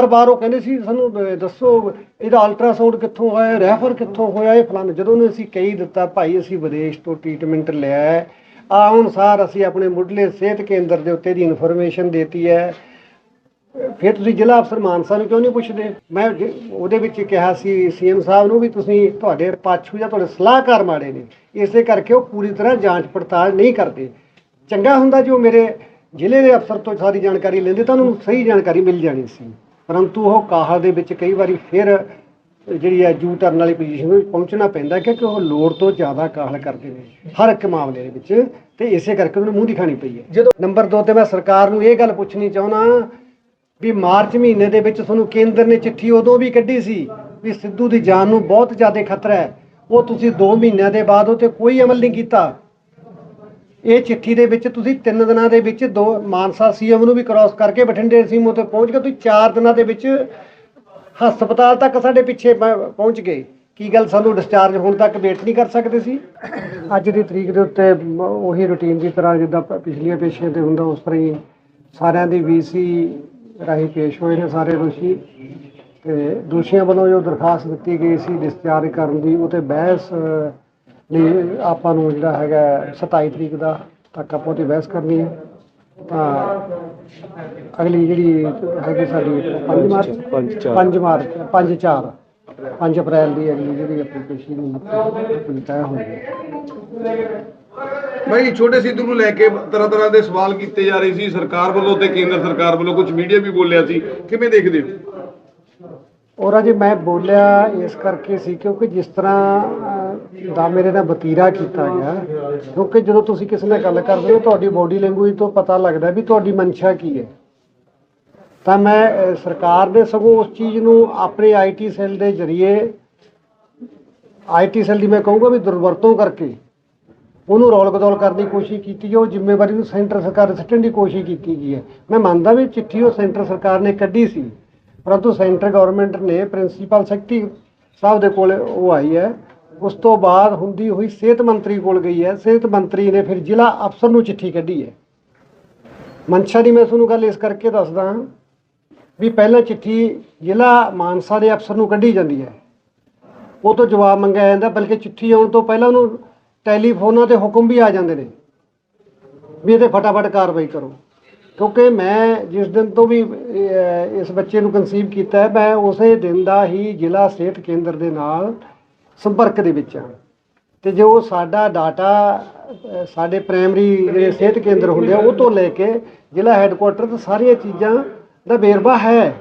ਬਾਰ-ਬਾਰ ਉਹ ਕਹਿੰਦੇ ਸੀ ਸਾਨੂੰ ਅਹ, ਦੱਸੋ ਇਹਦਾ ਅਲਟਰਾਸਾਊਂਡ ਕਿੱਥੋਂ ਹੋਇਆ ਰੈਫਰ ਕਿੱਥੋਂ ਹੋਇਆ ਇਹ ਫਲਾਣਾ ਜਦੋਂ ਉਹਨੂੰ ਅਸੀਂ ਕਹੀ ਦਿੱਤਾ ਭਾਈ ਅਸੀਂ ਵਿਦੇਸ਼ ਤੋਂ ਟ੍ਰੀਟਮੈਂਟ ਲਿਆ ਹੈ। ਆ ਅਨੁਸਾਰ ਅਸੀਂ ਆਪਣੇ ਮੁੱਢਲੇ ਸਿਹਤ ਕੇਂਦਰ ਦੇ ਉੱਤੇ ਦੀ ਇਨਫੋਰਮੇਸ਼ਨ ਦੇਤੀ ਹੈ। ਫਿਰ ਤੁਸੀਂ ਜ਼ਿਲ੍ਹਾ ਅਫਸਰ ਮਾਨਸਾ ਨੂੰ ਕਿਉਂ ਨਹੀਂ ਪੁੱਛਦੇ? ਮੈਂ ਜ- ਉਹਦੇ ਵਿੱਚ ਕਿਹਾ ਸੀ ਸੀਐਮ ਸਾਹਿਬ ਨੂੰ ਵੀ ਤੁਸੀਂ ਤੁਹਾਡੇ ਪਾਛੂ ਜਾਂ ਤੁਹਾਡੇ ਸਲਾਹਕਾਰ ਮਾੜੇ ਨੇ। ਇਸੇ ਕਰਕੇ ਉਹ ਪੂਰੀ ਤਰ੍ਹਾਂ ਜਾਂਚ ਪੜਤਾਲ ਨਹੀਂ ਕਰਦੇ। ਚੰਗਾ ਹੁੰਦਾ ਜੋ ਮੇਰੇ ਜ਼ਿਲ੍ਹੇ ਦੇ ਅਫਸਰ ਤੋਂ ਸਾਰੀ ਜਾਣਕਾਰੀ ਲੈਂਦੇ ਤਾਂ ਉਹਨੂੰ ਸਹੀ ਜਾਣਕਾਰੀ ਮਿਲ ਜਾਣੀ ਸੀ। ਪਰੰਤੂ ਉਹ ਕਾਹਲ ਦੇ ਵਿੱਚ ਕਈ ਵਾਰੀ ਫਿਰ ਜਿਹੜੀ ਹੈ ਜੂ ਟਰਨ ਵਾਲੀ ਪੋਜੀਸ਼ਨ ਵਿੱਚ ਪਹੁੰਚਣਾ ਪੈਂਦਾ ਕਿਉਂਕਿ ਉਹ ਲੋੜ ਤੋਂ ਜ਼ਿਆਦਾ ਕਾਹਲ ਕਰਦੇ ਨੇ ਹਰ ਇੱਕ ਮਾਮਲੇ ਦੇ ਵਿੱਚ ਤੇ ਇਸੇ ਕਰਕੇ ਉਹਨੂੰ ਮੂੰਹ ਦਿਖਾਣੀ ਪਈ ਹੈ। ਜਦੋਂ ਨੰਬਰ 2 ਤੇ ਮੈਂ ਸਰਕਾਰ ਨੂੰ ਇਹ ਗੱਲ ਪੁੱਛਣੀ ਚਾਹੁੰਦਾ ਵੀ ਮਾਰਚ ਮਹੀਨੇ ਦੇ ਵਿੱਚ ਤੁਹਾਨੂੰ ਕੇਂਦਰ ਨੇ ਚਿੱਠੀ ਉਦੋਂ ਵੀ ਕੱਢੀ ਸੀ ਵੀ ਸਿੱਧੂ ਦੀ ਜਾਨ ਨੂੰ ਬਹੁਤ ਜ਼ਿਆਦਾ ਖਤਰਾ ਹੈ। ਉਹ ਤੁਸੀਂ 2 ਮਹੀਨਿਆਂ ਦੇ ਬਾਅਦ ਉਹ ਤੇ ਕੋਈ ਅਮਲ ਨਹੀਂ ਕੀਤਾ। ਇਹ ਚਿੱਠੀ ਦੇ ਵਿੱਚ ਤੁਸੀਂ 3 ਦਿਨਾਂ ਦੇ ਵਿੱਚ ਦੋ ਮਾਨਸਾ ਸੀਐਮ ਨੂੰ ਵੀ ਕ੍ਰਾਸ ਕਰਕੇ ਬਠਿੰਡੇ ਸੀਐਮ ਉੱਤੇ ਪਹੁੰਚ ਗਏ। ਤੁਸੀਂ 4 ਦਿਨਾਂ ਦੇ ਵਿੱਚ ਹਸਪਤਾਲ ਤੱਕ ਸਾਡੇ ਪਿੱਛੇ ਪ- ਪਹੁੰਚ ਗਏ। ਕੀ ਗੱਲ ਸਾਨੂੰ ਡਿਸਚਾਰਜ ਹੋਣ ਤੱਕ ਵੇਟ ਨਹੀਂ ਕਰ ਸਕਦੇ ਸੀ? ਅੱਜ ਦੀ ਤਰੀਕ ਦੇ ਉੱਤੇ ਮ- ਉਹੀ ਰੁਟੀਨ ਦੀ ਤਰ੍ਹਾਂ ਜਿੱਦਾਂ ਪ- ਪਿਛਲੀਆਂ ਪੇਸ਼ੀਆਂ ਤੇ ਹੁੰਦਾ ਉਸ ਤਰ੍ਹਾਂ ਹੀ ਸਾਰਿਆਂ ਦੀ ਵੀਸੀ ਰਾਹੀਂ ਪੇਸ਼ ਹੋਏ ਨੇ ਸਾਰੇ ਦੋਸ਼ੀ। ਤੇ ਦੋਸ਼ੀਆਂ ਵੱਲੋਂ ਜੋ ਦਰਖਾਸਤ ਦਿੱਤੀ ਗਈ ਸੀ ਡਿਸਚਾਰਜ ਕਰਨ ਦੀ ਉਹ ਤੇ ਬਹਿਸ ਅ, ਲਈ ਆਪਾਂ ਨੂੰ ਜਿਹੜਾ ਹੈਗਾ 27 ਤਰੀਕ ਦਾ ਤੱਕ ਆਪਾਂ ਉਹਦੀ ਬਹਿਸ ਕਰਨੀ ਹੈ। ਤਾਂ ਅਗਲੀ ਜਿਹੜੀ ਹੈਗੀ ਸਾਡੀ 5 ਮਾਰਚ 5 ਮਾਰਚ 5 4 5 ਅਪ੍ਰੈਲ ਦੀ ਅਗਲੀ ਜਿਹੜੀ ਐਪਲੀਕੇਸ਼ਨ ਤੈਅ ਹੋਈ ਹੈ। ਭਾਈ ਛੋਟੇ ਸਿੱਧੂ ਨੂੰ ਲੈ ਕੇ ਤਰ੍ਹਾਂ ਤਰ੍ਹਾਂ ਦੇ ਸਵਾਲ ਕੀਤੇ ਜਾ ਰਹੇ ਸੀ ਸਰਕਾਰ ਵੱਲੋਂ ਤੇ ਕੇਂਦਰ ਸਰਕਾਰ ਵੱਲੋਂ ਕੁਝ ਮੀਡੀਆ ਵੀ ਬੋਲਿਆ ਸੀ। ਕਿਵੇਂ ਦੇਖਦੇ ਹੋ? ਔਰ ਅਜੇ ਮੈਂ ਬੋਲਿਆ ਇਸ ਕਰਕੇ ਸੀ ਕਿਉਂਕਿ ਜਿਸ ਤਰ੍ਹਾਂ ਦਾ ਮੇਰੇ ਨਾਲ ਬਤੀਰਾ ਕੀਤਾ ਗਿਆ। ਕਿਉਂਕਿ ਜਦੋਂ ਤੁਸੀਂ ਕਿਸੇ ਨਾਲ ਗੱਲ ਕਰਦੇ ਹੋ ਤੁਹਾਡੀ ਬੋਡੀ ਲੈਂਗੁਏਜ ਤੋਂ ਪਤਾ ਲੱਗਦਾ ਵੀ ਤੁਹਾਡੀ ਮਨਸ਼ਾ ਕੀ ਹੈ। ਤਾਂ ਮੈਂ ਅਹ, ਸਰਕਾਰ ਨੇ ਸਗੋਂ ਉਸ ਚੀਜ਼ ਨੂੰ ਆਪਣੇ ਆਈਟੀ ਸੈੱਲ ਦੇ ਜ਼ਰੀਏ ਆਈਟੀ ਸੈੱਲ ਦੀ ਮੈਂ ਕਹੂੰਗਾ ਵੀ ਦੁਰਵਰਤੋਂ ਕਰਕੇ ਉਹਨੂੰ ਰੌਲ ਬਦੌਲ ਕਰਨ ਦੀ ਕੋਸ਼ਿਸ਼ ਕੀਤੀ ਜੋ ਜ਼ਿੰਮੇਵਾਰੀ ਨੂੰ ਸੈਂਟਰ ਸਰਕਾਰ ਦੇ ਸਿੱਟਣ ਦੀ ਕੋਸ਼ਿਸ਼ ਕੀਤੀ ਗਈ ਹੈ। ਮੈਂ ਮੰਨਦਾ ਵੀ ਚਿੱਠੀ ਉਹ ਸੈਂਟਰ ਸਰਕਾਰ ਨੇ ਕੱਢੀ ਸੀ ਪਰੰਤੂ ਸੈਂਟਰ ਗਵਰਨਮੈਂਟ ਨੇ ਪ੍ਰਿੰਸੀਪਲ ਸੈਕਟਰੀ ਸਾਹਿਬ ਦੇ ਕੋਲ ਉਹ ਆਈ ਹੈ। ਉਸ ਤੋਂ ਬਾਅਦ ਹੁੰਦੀ ਹੋਈ ਸਿਹਤ ਮੰਤਰੀ ਕੋਲ ਗਈ ਹੈ। ਸਿਹਤ ਮੰਤਰੀ ਨੇ ਫਿਰ ਜ਼ਿਲ੍ਹਾ ਅਫਸਰ ਨੂੰ ਚਿੱਠੀ ਕੱਢੀ ਹੈ। ਮਨਸ਼ਾ ਦੀ ਮੈਂ ਤੁਹਾਨੂੰ ਗੱਲ ਇਸ ਕਰਕੇ ਦੱਸਦਾ ਹਾਂ ਵੀ ਪਹਿਲਾਂ ਚਿੱਠੀ ਜ਼ਿਲ੍ਹਾ ਮਾਨਸਾ ਦੇ ਅਫਸਰ ਨੂੰ ਕੱਢੀ ਜਾਂਦੀ ਹੈ। ਉਹ ਤੋਂ ਜਵਾਬ ਮੰਗਿਆ ਜਾਂਦਾ, ਬਲਕਿ ਚਿੱਠੀ ਆਉਣ ਤੋਂ ਪਹਿਲਾਂ ਉਹਨੂੰ ਟੈਲੀਫੋਨਾਂ ਤੇ ਹੁਕਮ ਵੀ ਆ ਜਾਂਦੇ ਨੇ ਵੀ ਇਹਦੇ ਫਟਾਫਟ ਕਾਰਵਾਈ ਕਰੋ। ਕਿਉਂਕਿ ਮੈਂ ਜਿਸ ਦਿਨ ਤੋਂ ਵੀ ਇਸ ਬੱਚੇ ਨੂੰ ਕਨਸੀਵ ਕੀਤਾ ਹੈ, ਮੈਂ ਉਸੇ ਦਿਨ ਦਾ ਹੀ ਜ਼ਿਲ੍ਹਾ ਸਿਹਤ ਕੇਂਦਰ ਦੇ ਨਾਲ ਸੰਪਰਕ ਦੇ ਵਿੱਚ ਹਾਂ ਤੇ ਜੋ ਸਾਡਾ ਡਾਟਾ ਸਾਡੇ ਪ੍ਰਾਇਮਰੀ ਜਿਹੜੇ ਸਿਹਤ ਕੇਂਦਰ ਹੁੰਦੇ ਆ, ਉਹ ਤੋਂ ਲੈ ਕੇ ਜ਼ਿਲ੍ਹਾ ਹੈੱਡਕੁਆਟਰ ਤੇ ਸਾਰੀਆਂ ਚੀਜ਼ਾਂ ਦਾ ਵੇਰਵਾ ਹੈ।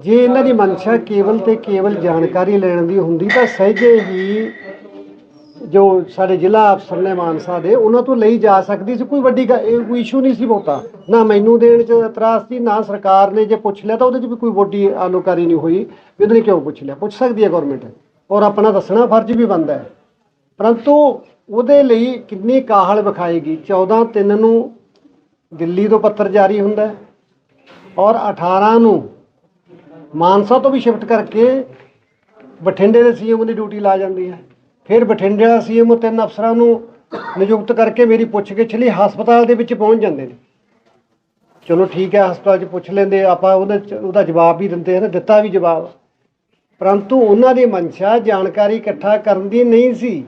ਜੇ ਇਹਨਾਂ ਦੀ ਮਨਸ਼ਾ ਕੇਵਲ ਤੇ ਕੇਵਲ ਜਾਣਕਾਰੀ ਲੈਣ ਦੀ ਹੁੰਦੀ ਤਾਂ ਸਹਿਜੇ ਹੀ ਜੋ ਸਾਡੇ ਜ਼ਿਲ੍ਹਾ ਅਫਸਰ ਨੇ ਮਾਨਸਾ ਦੇ, ਉਹਨਾਂ ਤੋਂ ਲਈ ਜਾ ਸਕਦੀ ਸੀ। ਕੋਈ ਵੱਡੀ ਗ- ਕੋਈ ਇਸ਼ੂ ਨਹੀਂ ਸੀ ਬਹੁਤਾ। ਨਾ ਮੈਨੂੰ ਦੇਣ ਚ ਇਤਰਾਜ਼ ਸੀ, ਨਾ ਸਰਕਾਰ ਨੇ ਜੇ ਪੁੱਛ ਲਿਆ ਤਾਂ ਉਹਦੇ ਚ ਵੀ ਕੋਈ ਵੱਡੀ ਆਲੋਕਾਰੀ ਨਹੀਂ ਹੋਈ। ਵੀ ਉਹਨੇ ਕਿਉਂ ਪੁੱਛ ਲਿਆ? ਪੁੱਛ ਸਕਦੀ ਹੈ ਗਵਰਨਮੈਂਟ ਔਰ ਆਪਣਾ ਦੱਸਣਾ ਫਰਜ਼ ਵੀ ਬਣਦਾ ਹੈ। ਪਰੰਤੂ ਉਹਦੇ ਲਈ ਕਿੰਨੀ ਕਾਹਲ ਵਿਖਾਏਗੀ? 14 ਤਿੰਨ ਨੂੰ ਦਿੱਲੀ ਤੋਂ ਪੱਤਰ ਜਾਰੀ ਹੁੰਦਾ ਹੈ ਔਰ 18 ਨੂੰ ਮਾਨਸਾ ਤੋਂ ਵੀ ਸ਼ਿਫਟ ਕਰਕੇ ਬਠਿੰਡੇ ਦੇ ਸੀਐਮ ਦੀ ਡਿਊਟੀ ਲਾ ਜਾਂਦੀ ਹੈ। ਫਿਰ ਬਠਿੰਡੇ ਦਾ ਸੀਐਮ ਤਿੰਨ ਅਫਸਰਾਂ ਨੂੰ ਨਿਯੁਕਤ ਕਰਕੇ ਮੇਰੀ ਪੁੱਛਗਿੱਛ ਲਈ ਹਸਪਤਾਲ ਦੇ ਵਿੱਚ ਪਹੁੰਚ ਜਾਂਦੇ ਨੇ। ਚਲੋ ਠੀਕ ਹੈ, ਹਸਪਤਾਲ 'ਚ ਪੁੱਛ ਲੈਂਦੇ, ਆਪਾਂ ਉਹਦੇ 'ਚ- ਉਹਦਾ ਜਵਾਬ ਵੀ ਦਿੰਦੇ ਹਨ, ਦਿੱਤਾ ਵੀ ਜਵਾਬ। ਪਰੰਤੂ ਉਹਨਾਂ ਦੀ ਮਨਸ਼ਾ ਜਾਣਕਾਰੀ ਇਕੱਠਾ ਕਰਨ ਦੀ ਨਹੀਂ ਸੀ।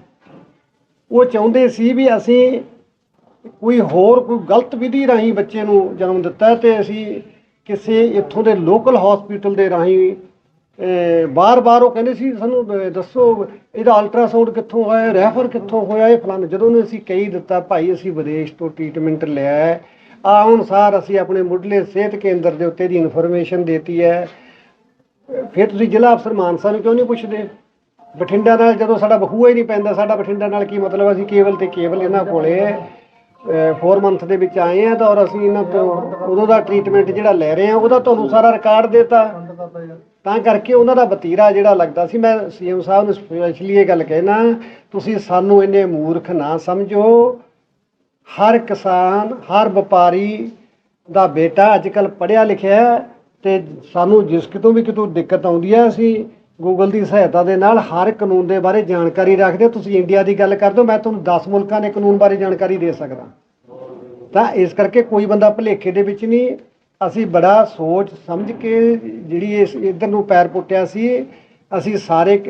ਉਹ ਚਾਹੁੰਦੇ ਸੀ ਵੀ ਅਸੀਂ ਕੋਈ ਹੋਰ ਕੋਈ ਗਲਤ ਵਿਧੀ ਰਾਹੀਂ ਬੱਚੇ ਨੂੰ ਜਨਮ ਦਿੱਤਾ ਹੈ ਤੇ ਅਸੀਂ ਕਿਸੇ ਇੱਥੋਂ ਦੇ ਲੋਕਲ ਹਸਪੀਟਲ ਦੇ ਰਾਹੀਂ ਬਾਰ-ਬਾਰ ਉਹ ਕਹਿੰਦੇ ਸੀ, ਸਾਨੂੰ ਦੱਸੋ ਇਹਦਾ ਅਲਟਰਾਸਾਊਂਡ ਕਿੱਥੋਂ ਹੋਇਆ ਰੈਫਰ ਕਿੱਥੋਂ ਹੋਇਆ, ਇਹ ਫਲਾਣਾ, ਜਦੋਂ ਉਹਨੂੰ ਅਸੀਂ ਕਹੀ ਦਿੱਤਾ, ਭਾਈ ਅਸੀਂ ਵਿਦੇਸ਼ ਤੋਂ ਟ੍ਰੀਟਮੈਂਟ ਲਿਆ ਹੈ। ਆ ਅਨੁਸਾਰ ਅਸੀਂ ਆਪਣੇ ਮੁੱਢਲੇ ਸਿਹਤ ਕੇਂਦਰ ਦੇ ਉੱਤੇ ਦੀ ਇਨਫੋਰਮੇਸ਼ਨ ਦੇਤੀ ਹੈ। ਫਿਰ ਤੁਸੀਂ ਜ਼ਿਲ੍ਹਾ ਅਫਸਰ ਮਾਨਸਾ ਨੂੰ ਕਿਉਂ ਨਹੀਂ ਪੁੱਛਦੇ? ਬਠਿੰਡਾ ਨਾਲ ਜਦੋਂ ਸਾਡਾ ਬਹੂਆ ਹੀ ਨਹੀਂ ਪੈਂਦਾ, ਸਾਡਾ ਬਠਿੰਡਾ ਨਾਲ ਕੀ ਮਤਲਬ ਅਸੀਂ ਕੇਵਲ ਤੇ ਕੇਵਲ ਇਹਨਾਂ ਕੋਲੇ 4 ਮੰਥ ਦੇ ਵਿੱਚ ਆਏ ਆ ਤਾਂ ਔਰ ਅਸੀਂ ਇਹਨਾਂ ਤੋਂ ਉਦੋਂ ਦਾ ਟ੍ਰੀਟਮੈਂਟ ਜਿਹੜਾ ਲੈ ਰਹੇ ਆ ਉਹਦਾ ਤੁਹਾਨੂੰ ਸਾਰਾ ਰਿਕਾਰਡ ਦੇਤਾ। ਤਾਂ ਕਰਕੇ ਉਹਨਾਂ ਦਾ ਵਤੀਰਾ ਜਿਹੜਾ ਲੱਗਦਾ ਸੀ, ਮੈਂ ਸੀਐਮ ਸਾਹਿਬ ਨੂੰ ਸਪੈਸ਼ਲੀ ਇਹ ਗੱਲ ਕਹਿਣਾ, ਤੁਸੀਂ ਸਾਨੂੰ ਇੰਨੇ ਮੂਰਖ ਨਾ ਸਮਝੋ। ਹਰ ਕਿਸਾਨ, ਹਰ ਵਪਾਰੀ ਦਾ ਬੇਟਾ ਅੱਜ ਕੱਲ ਪੜ੍ਹਿਆ ਲਿਖਿਆ ਤੇ ਸਾਨੂੰ ਜਿਸ ਕਿਤੋਂ ਵੀ ਕਿਤੋਂ ਦਿੱਕਤ ਆਉਂਦੀ ਹੈ ਅਸੀਂ ਗੂਗਲ ਦੀ ਸਹਾਇਤਾ ਦੇ ਨਾਲ ਹਰ ਕਾਨੂੰਨ ਦੇ ਬਾਰੇ ਜਾਣਕਾਰੀ ਰੱਖਦੇ ਹਾਂ। ਤੁਸੀਂ ਇੰਡੀਆ ਦੀ ਗੱਲ ਕਰਦੇ ਹੋ, ਮੈਂ ਤੁਹਾਨੂੰ 10 ਮੁਲਕਾਂ ਦੇ ਕਾਨੂੰਨ ਬਾਰੇ ਜਾਣਕਾਰੀ ਦੇ ਸਕਦਾ। ਤਾਂ ਇਸ ਕਰਕੇ ਕੋਈ ਬੰਦਾ ਭੁਲੇਖੇ ਦੇ ਵਿੱਚ ਨਹੀਂ, ਅਸੀਂ ਬੜਾ ਸੋਚ ਸਮਝ ਕੇ ਜਿਹੜੀ ਇਸ ਇਧਰ ਨੂੰ ਪੈਰ ਪੁੱਟਿਆ ਸੀ, ਅਸੀਂ ਸਾਰੇ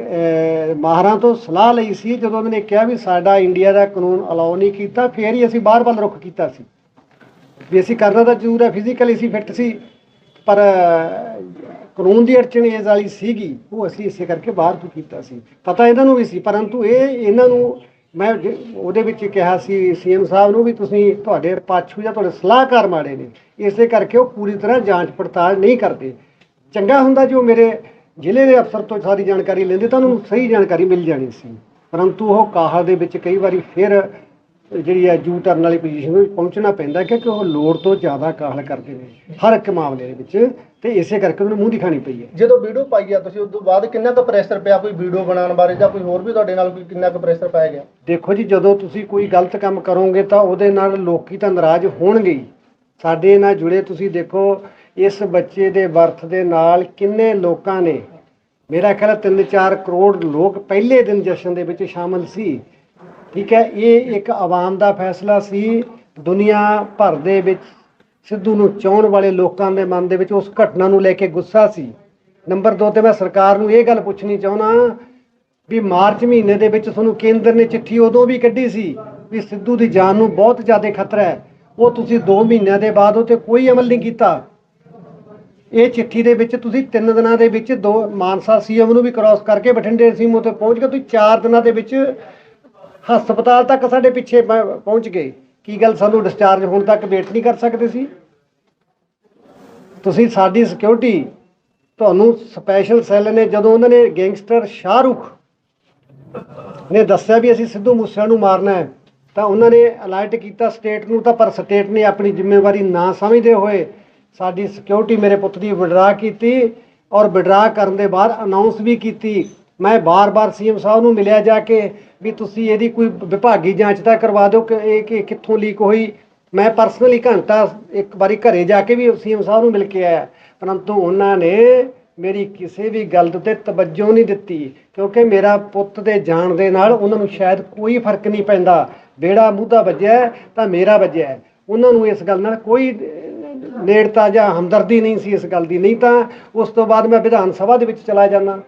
ਮਾਹਰਾਂ ਤੋਂ ਸਲਾਹ ਲਈ ਸੀ, ਜਦੋਂ ਉਹਨਾਂ ਨੇ ਕਿਹਾ ਵੀ ਸਾਡਾ ਇੰਡੀਆ ਦਾ ਕਾਨੂੰਨ ਅਲਾਉ ਨਹੀਂ ਕੀਤਾ, ਫੇਰ ਹੀ ਅਸੀਂ ਬਾਹਰ ਵੱਲ ਰੁਖ ਕੀਤਾ ਸੀ। ਵੀ ਅਸੀਂ ਕਰਨਾ ਤਾਂ ਜ਼ਰੂਰ ਹੈ ਫਿਜ਼ੀਕਲੀ ਅਸੀਂ ਫਿੱਟ ਸੀ। ਪਰ ਕਾਨੂੰਨ ਦੀ ਅੜਚਣ ਇਸ ਵਾਲੀ ਸੀਗੀ, ਉਹ ਅਸੀਂ ਇਸੇ ਕਰਕੇ ਬਾਹਰ ਤੋਂ ਕੀਤਾ ਸੀ। ਪਤਾ ਇਹਨਾਂ ਨੂੰ ਵੀ ਸੀ, ਪਰੰਤੂ ਇਹ ਇਹਨਾਂ ਨੂੰ ਮੈਂ ਜ- ਉਹਦੇ ਵਿੱਚ ਕਿਹਾ ਸੀ, ਸੀਐਮ ਸਾਹਿਬ ਨੂੰ ਵੀ ਤੁਸੀਂ ਤੁਹਾਡੇ ਪਾਛੂ ਜਾਂ ਤੁਹਾਡੇ ਸਲਾਹਕਾਰ ਮਾੜੇ ਨੇ, ਇਸੇ ਕਰਕੇ ਉਹ ਪੂਰੀ ਤਰ੍ਹਾਂ ਜਾਂਚ ਪੜਤਾਲ ਨਹੀਂ ਕਰਦੇ। ਚੰਗਾ ਹੁੰਦਾ ਜੋ ਮੇਰੇ ਜ਼ਿਲ੍ਹੇ ਦੇ ਅਫਸਰ ਤੋਂ ਸਾਰੀ ਜਾਣਕਾਰੀ ਲੈਂਦੇ ਤਾਂ ਉਹਨੂੰ ਸਹੀ ਜਾਣਕਾਰੀ ਮਿਲ ਜਾਣੀ ਸੀ। ਪਰੰਤੂ ਉਹ ਕਾਹਲ ਦੇ ਵਿੱਚ ਕਈ ਵਾਰੀ ਫਿਰ ਜਿਹੜੀ ਹੈ ਜੂ ਟਰਨ ਵਾਲੀ ਪੋਜੀਸ਼ਨ ਵਿੱਚ ਪਹੁੰਚਣਾ ਪੈਂਦਾ ਕਿਉਂਕਿ ਉਹ ਲੋੜ ਤੋਂ ਜ਼ਿਆਦਾ ਕਾਹਲ ਕਰਦੇ ਨੇ ਹਰ ਇੱਕ ਮਾਮਲੇ ਦੇ ਵਿੱਚ ਤੇ ਇਸੇ ਕਰਕੇ ਉਹਨਾਂ ਮੂੰਹ ਦਿਖਾਣੀ ਪਈ ਹੈ। ਜਦੋਂ ਵੀਡੀਓ ਪਾਈ ਆ ਤੁਸੀਂ ਉਸ ਤੋਂ ਬਾਅਦ ਕਿੰਨਾ ਕੁ ਪ੍ਰੈਸ਼ਰ ਪਿਆ ਕੋਈ ਵੀਡੀਓ ਬਣਾਉਣ ਬਾਰੇ ਜਾਂ ਕੋਈ ਹੋਰ ਵੀ ਤੁਹਾਡੇ ਨਾਲ ਕੋਈ ਕਿੰਨਾ ਕੁ ਪ੍ਰੈਸ਼ਰ ਪਾਇਆ ਗਿਆ? ਦੇਖੋ ਜੀ ਜਦੋਂ ਤੁਸੀਂ ਕੋਈ ਗਲਤ ਕੰਮ ਕਰੋਗੇ ਤਾਂ ਉਹਦੇ ਨਾਲ ਲੋਕੀ ਤਾਂ ਨਾਰਾਜ਼ ਹੋਣਗੇ ਹੀ। ਸਾਡੇ ਨਾਲ ਜੁੜੇ ਤੁਸੀਂ ਦੇਖੋ ਇਸ ਬੱਚੇ ਦੇ ਬਰਥ ਦੇ ਨਾਲ ਕਿੰਨੇ ਲੋਕਾਂ ਨੇ। ਮੇਰਾ ਖਿਆਲ 3-4 ਕਰੋੜ ਲੋਕ ਪਹਿਲੇ ਦਿਨ ਜਸ਼ਨ ਦੇ ਵਿੱਚ ਸ਼ਾਮਲ ਸੀ। ਠੀਕ ਹੈ, ਇਹ ਇੱਕ ਆਵਾਮ ਦਾ ਫੈਸਲਾ ਸੀ। ਦੁਨੀਆ ਭਰ ਦੇ ਵਿੱਚ ਸਿੱਧੂ ਨੂੰ ਚਾਹਣ ਵਾਲੇ ਲੋਕਾਂ ਦੇ ਮਨ ਦੇ ਵਿੱਚ ਉਸ ਘਟਨਾ ਨੂੰ ਲੈ ਕੇ ਗੁੱਸਾ ਸੀ। ਨੰਬਰ 2 ਤੇ ਮੈਂ ਸਰਕਾਰ ਨੂੰ ਇਹ ਗੱਲ ਪੁੱਛਣੀ ਚਾਹੁੰਦਾ ਵੀ ਮਾਰਚ ਮਹੀਨੇ ਦੇ ਵਿੱਚ ਤੁਹਾਨੂੰ ਕੇਂਦਰ ਨੇ ਚਿੱਠੀ ਉਦੋਂ ਵੀ ਕੱਢੀ ਸੀ ਵੀ ਸਿੱਧੂ ਦੀ ਜਾਨ ਨੂੰ ਬਹੁਤ ਜ਼ਿਆਦਾ ਖਤਰਾ ਹੈ। ਉਹ ਤੁਸੀਂ 2 ਮਹੀਨਿਆਂ ਦੇ ਬਾਅਦ ਉਹ ਤੇ ਕੋਈ ਅਮਲ ਨਹੀਂ ਕੀਤਾ। ਇਹ ਚਿੱਠੀ ਦੇ ਵਿੱਚ ਤੁਸੀਂ 3 ਦਿਨਾਂ ਦੇ ਵਿੱਚ ਦੋ ਮਾਨਸਾ ਸੀਐਮ ਨੂੰ ਵੀ ਕ੍ਰਾਸ ਕਰਕੇ ਬਠਿੰਡੇ ਸੀਐਮ ਉੱਤੇ ਪਹੁੰਚ ਕੇ ਤੁਸੀਂ 4 ਦਿਨਾਂ ਦੇ ਵਿੱਚ ਹਸਪਤਾਲ ਤੱਕ ਸਾਡੇ ਪਿੱਛੇ ਪ- ਪਹੁੰਚ ਗਏ। ਕੀ ਗੱਲ ਸਾਨੂੰ ਡਿਸਚਾਰਜ ਹੋਣ ਤੱਕ ਵੇਟ ਨਹੀਂ ਕਰ ਸਕਦੇ ਸੀ? ਤੁਸੀਂ ਸਾਡੀ ਸਿਕਿਉਰਿਟੀ ਤੁਹਾਨੂੰ ਸਪੈਸ਼ਲ ਸੈੱਲ ਨੇ ਜਦੋਂ ਉਹਨਾਂ ਨੇ ਗੈਂਗਸਟਰ ਸ਼ਾਹਰੁਖ ਨੇ ਦੱਸਿਆ ਵੀ ਅਸੀਂ ਸਿੱਧੂ ਮੂਸੇਵਾਲ ਨੂੰ ਮਾਰਨਾ ਹੈ, ਤਾਂ ਉਹਨਾਂ ਨੇ ਅਲਰਟ ਕੀਤਾ ਸਟੇਟ ਨੂੰ, ਤਾਂ ਪਰ ਸਟੇਟ ਨੇ ਆਪਣੀ ਜ਼ਿੰਮੇਵਾਰੀ ਨਾ ਸਮਝਦੇ ਹੋਏ ਸਾਡੀ ਸਿਕਿਉਰਿਟੀ ਮੇਰੇ ਪੁੱਤ ਦੀ ਵਿਡਰਾ ਕੀਤੀ ਔਰ ਵਿਡਰਾ ਕਰਨ ਦੇ ਬਾਅਦ ਅਨਾਉਂਸ ਵੀ ਕੀਤੀ ਮੈਂ ਬਾਰ-ਬਾਰ ਸੀਐਮ ਸਾਹਿਬ ਨੂੰ ਮਿਲਿਆ ਜਾ ਕੇ ਵੀ ਤੁਸੀਂ ਇਹਦੀ ਕੋਈ ਵਿਭਾਗੀ ਜਾਂਚ ਤਾਂ ਕਰਵਾ ਦਿਓ ਕਿ ਇਹ ਕਿ ਕਿੱਥੋਂ ਲੀਕ ਹੋਈ। ਮੈਂ ਪਰਸਨਲੀ ਘੰਟਾ ਇੱਕ ਵਾਰੀ ਘਰੇ ਜਾ ਕੇ ਵੀ ਸੀਐਮ ਸਾਹਿਬ ਨੂੰ ਮਿਲ ਕੇ ਆਇਆ। ਪਰੰਤੂ ਉਹਨਾਂ ਨੇ ਮੇਰੀ ਕਿਸੇ ਵੀ ਗੱਲ ਦੇ ਉੱਤੇ ਤਵੱਜੋ ਨਹੀਂ ਦਿੱਤੀ, ਕਿਉਂਕਿ ਮੇਰਾ ਪੁੱਤ ਦੇ ਜਾਣ ਦੇ ਨਾਲ ਉਹਨਾਂ ਨੂੰ ਸ਼ਾਇਦ ਕੋਈ ਫ਼ਰਕ ਨਹੀਂ ਪੈਂਦਾ। ਬੇੜਾ ਮੂਧਾ ਵੱਜਿਆ, ਤਾਂ ਮੇਰਾ ਵੱਜਿਆ। ਉਹਨਾਂ ਨੂੰ ਇਸ ਗੱਲ ਨਾਲ ਕੋਈ ਨੇੜਤਾ ਜਾਂ ਹਮਦਰਦੀ ਨਹੀਂ ਸੀ ਇਸ ਗੱਲ ਦੀ। ਨਹੀਂ ਤਾਂ ਉਸ ਤੋਂ ਬਾਅਦ ਮੈਂ ਵਿਧਾਨ ਸਭਾ ਦੇ ਵਿੱਚ ਚਲਾ ਜਾਂਦਾ।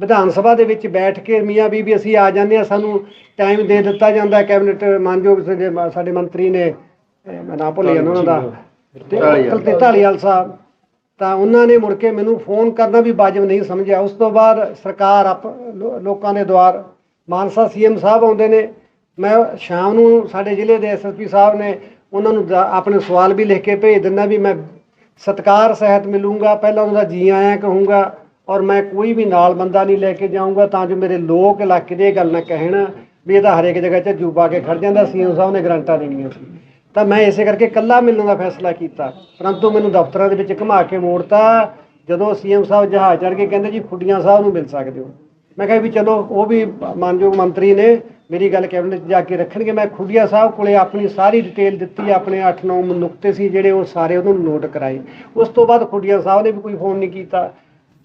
ਵਿਧਾਨ ਸਭਾ ਦੇ ਵਿੱਚ ਬੈਠ ਕੇ ਮੀਆਂ ਬੀਬੀ ਅਸੀਂ ਆ ਜਾਂਦੇ ਆ ਸਾਨੂੰ ਟਾਈਮ ਦੇ ਦਿੱਤਾ ਜਾਂਦਾ ਕੈਬਨਿਟ ਮਾਨਯੋਗ ਸਾਡੇ ਮੰਤਰੀ ਨੇ ਮੈਂ ਨਾਂ ਭੁੱਲ ਜਾਂਦਾ ਉਹਨਾਂ ਦਾ ਤੇ ਢਾਲੀਵਾਲ ਸਾਹਿਬ ਤਾਂ ਉਹਨਾਂ ਨੇ ਮੁੜ ਕੇ ਮੈਨੂੰ ਫੋਨ ਕਰਨਾ ਵੀ ਵਾਜਬ ਨਹੀਂ ਸਮਝਿਆ। ਉਸ ਤੋਂ ਬਾਅਦ ਸਰਕਾਰ ਆਪ ਲੋਕਾਂ ਦੇ ਦੁਆਰ ਮਾਨਸਾ ਸੀਐਮ ਸਾਹਿਬ ਆਉਂਦੇ ਨੇ ਮੈਂ ਸ਼ਾਮ ਨੂੰ ਸਾਡੇ ਜ਼ਿਲ੍ਹੇ ਦੇ ਐਸਐਸਪੀ ਸਾਹਿਬ ਨੇ ਉਹਨਾਂ ਨੂੰ ਆਪਣੇ ਸਵਾਲ ਵੀ ਲਿਖ ਕੇ ਭੇਜ ਦਿੰਦਾ ਵੀ ਮੈਂ ਸਤਕਾਰ ਸਹਿਤ ਮਿਲੂੰਗਾ ਪਹਿਲਾਂ ਉਹਨਾਂ ਦਾ ਜੀ ਆਇਆਂ ਕਹੂੰਗਾ। ਔਰ ਮੈਂ ਕੋਈ ਵੀ ਨਾਲ ਬੰਦਾ ਨਹੀਂ ਲੈ ਕੇ ਜਾਊਂਗਾ, ਤਾਂ ਜੋ ਮੇਰੇ ਲੋਕ ਇਲਾਕੇ ਦੇ ਇਹ ਗੱਲ ਨਾ ਕਹਿਣ ਵੀ ਇਹਦਾ ਹਰੇਕ ਜਗ੍ਹਾ 'ਚ ਜੂਬਾ ਕੇ ਖੜ ਜਾਂਦਾ ਸੀ ਸੀਐਮ ਸਾਹਿਬ ਨੇ ਗਰੰਟਾਂ ਦੇਣੀਆਂ ਸੀ। ਤਾਂ ਮੈਂ ਇਸੇ ਕਰਕੇ ਇਕੱਲਾ ਮਿਲਣ ਦਾ ਫੈਸਲਾ ਕੀਤਾ, ਪਰੰਤੂ ਮੈਨੂੰ ਦਫ਼ਤਰਾਂ ਦੇ ਵਿੱਚ ਘੁਮਾ ਕੇ ਮੋੜਤਾ, ਜਦੋਂ ਸੀਐਮ ਸਾਹਿਬ ਜਹਾਜ਼ ਚੜ੍ਹ ਕੇ ਕਹਿੰਦੇ ਜੀ ਖੁੱਡੀਆਂ ਸਾਹਿਬ ਨੂੰ ਮਿਲ ਸਕਦੇ ਹੋ। ਮੈਂ ਕਿਹਾ ਵੀ ਚਲੋ, ਉਹ ਵੀ ਮਾਨਯੋਗ ਮੰਤਰੀ ਨੇ, ਮੇਰੀ ਗੱਲ ਕੈਬਨਿਟ 'ਚ ਜਾ ਕੇ ਰੱਖਣਗੇ, ਮੈਂ ਖੁੱਡੀਆਂ ਸਾਹਿਬ ਕੋਲੇ ਆਪਣੀ ਸਾਰੀ ਡਿਟੇਲ ਦਿੱਤੀ, ਆਪਣੇ 8-9 ਨੁਕਤੇ ਸੀ ਜਿਹੜੇ ਉਹ ਸਾਰੇ ਉਹਨੂੰ ਨੋਟ ਕਰਾਏ। ਉਸ ਤੋਂ ਬਾਅਦ ਖੁੱਡੀਆਂ ਸਾਹਿਬ ਨੇ ਵੀ ਕੋਈ ਫੋਨ ਨਹੀਂ ਕੀਤਾ।